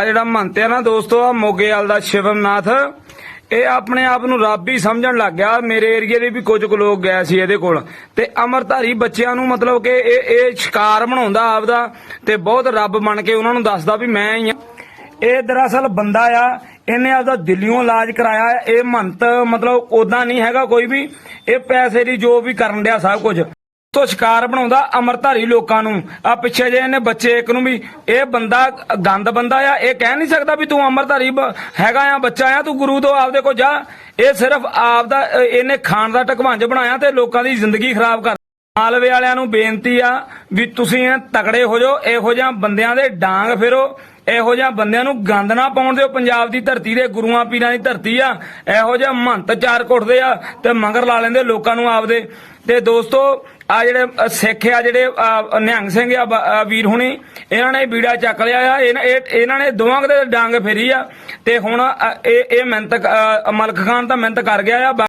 ਆ ਜਿਹੜਾ ਮੰਤਿਆ ਨਾ ਦੋਸਤੋ, ਆ ਮੋਗੇ ਦਾ ਸ਼ਿਵਮਨਾਥ, ਇਹ ਆਪਣੇ ਆਪ ਨੂੰ ਰੱਬ ਹੀ ਸਮਝਣ ਲੱਗ ਗਿਆ। ਮੇਰੇ ਏਰੀਏ ਦੇ ਵੀ ਕੁਝ ਕੁ ਲੋਕ ਗਏ ਸੀ ਇਹਦੇ ਕੋਲ। ਤੇ ਅਮਰਧਾਰੀ ਬੱਚਿਆਂ ਨੂੰ ਮਤਲਬ ਕਿ ਇਹ ਇਹ ਸ਼ਿਕਾਰ ਬਣਾਉਂਦਾ ਆਪਦਾ ਤੇ ਬਹੁਤ ਰੱਬ ਬਣ ਕੇ ਉਹਨਾਂ ਨੂੰ ਦੱਸਦਾ ਵੀ ਮੈਂ ਹੀ ਆ। ਇਹ ਦਰਅਸਲ ਬੰਦਾ ਆ, ਇਹਨੇ ਆਪਦਾ ਦਿੱਲੀੋਂ ਇਲਾਜ ਕਰਾਇਆ। ਇਹ ਮੰਤ ਮਤਲਬ ਉਦਾਂ ਨਹੀਂ ਹੈਗਾ ਕੋਈ ਵੀ। ਇਹ ਪੈਸੇ ਦੀ ਜੋ ਵੀ ਕਰਨ ਡਿਆ ਸਭ ਕੁਝ। ਤੋਂ ਸ਼ਿਕਾਰ ਬਣਾਉਂਦਾ ਅਮਰਧਾਰੀ ਲੋਕਾਂ ਨੂੰ। ਆ ਪਿੱਛੇ ਜੇ ਇਹਨੇ ਬੱਚੇ ਇੱਕ ਨੂੰ ਵੀ ਇਹ ਬੰਦਾ ਗੰਦ ਬੰਦਾ ਆ ਇਹ ਕਹਿ ਨਹੀਂ ਸਕਦਾ ਵੀ ਤੂੰ ਅਮਰਧਾਰੀ ਹੈਗਾ ਆ ਬੱਚਾ ਆ ਤੂੰ ਗੁਰੂ ਤੋਂ ਆਪਦੇ ਕੋ ਜਾ। ਇਹ ਸਿਰਫ ਆਪਦਾ ਅ, ਇਹਨੇ ਖਾਣ ਦਾ ਟਕਵਾਂਜ ਬਣਾਇਆ ਤੇ ਲੋਕਾਂ ਦੀ ਜ਼ਿੰਦਗੀ ਖਰਾਬ ਕਰ ਮਾਲਵੇ ਵਾਲਿਆਂ ਨੂੰ ਬੇਨਤੀ ਆ ਵੀ ਤੁਸੀਂ ਤਕੜੇ ਹੋ ਜਾਓ ਇਹੋ ਜਿਹਾ ਬੰਦਿਆਂ ਦੇ ਡਾਂਗ ਫੇਰੋ। ਇਹੋ ਜਿਹਾ ਬੰਦਿਆਂ ਨੂੰ ਗੰਦ ਨਾ ਪਾਉਣ ਦਿਓ। ਪੰਜਾਬ ਦੀ ਧਰਤੀ ਦੇ ਗੁਰੂਆਂ ਪੀਰਾਂ ਦੀ ਧਰਤੀ ਆ। ਇਹੋ ਜਿਹਾ ਮਹੰਤ ਚਾਰ ਕੁੱਟਦੇ ਆ ਤੇ ਮੰਗਰ ਲਾ ਲੈਂਦੇ ਲੋਕਾਂ ਨੂੰ ਆਪਦੇ। ਤੇ ਦੋਸਤੋ ਆ ਜਿਹੜੇ ਸਿੱਖ ਆ ਜਿਹੜੇ ਨਿਹੰਗ ਸਿੰਘ ਆ ਵੀਰ ਹੁਣੀ, ਇਹਨਾਂ ਨੇ ਬੀੜਾ ਚੱਕ ਲਿਆ ਆ। ਇਹਨਾਂ ਇਹ- ਇਹਨਾਂ ਨੇ ਦੋਵਾਂ ਦੇ ਡਾਂਗ ਫੇਰੀ ਆ। ਤੇ ਹੁਣ ਇਹ ਇਹ ਮਿਹਨਤ ਮਲਕ ਖਾਨ ਤਾਂ ਮਿਹਨਤ ਕਰ ਗਿਆ ਆ।